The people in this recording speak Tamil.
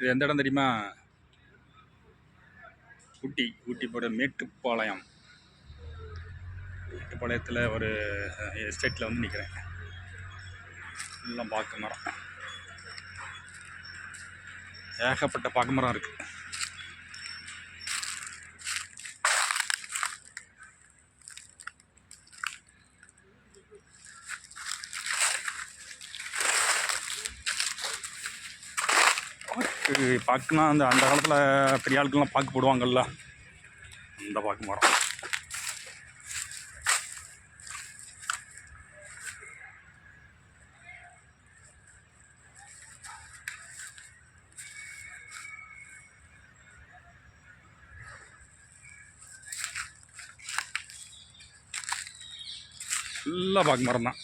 இது எந்த இடம் தெரியுமா? ஊட்டி ஊட்டி போகிற மேட்டுப்பாளையம். மேட்டுப்பாளையத்தில் ஒரு எஸ்டேட்டில் வந்து நிற்கிறேன் எல்லாம் பாக்கு மரம். ஏகப்பட்ட பாக்கு மரம் இருக்குது பாக்கு பாக்குனா அந்த அந்த காலத்தில் பெரிய ஆட்கள்லாம் பாக்கு போடுவாங்கல்ல. அந்த பாக்கு மரம். ஃபுல்லாக பாக்கு மரம் தான்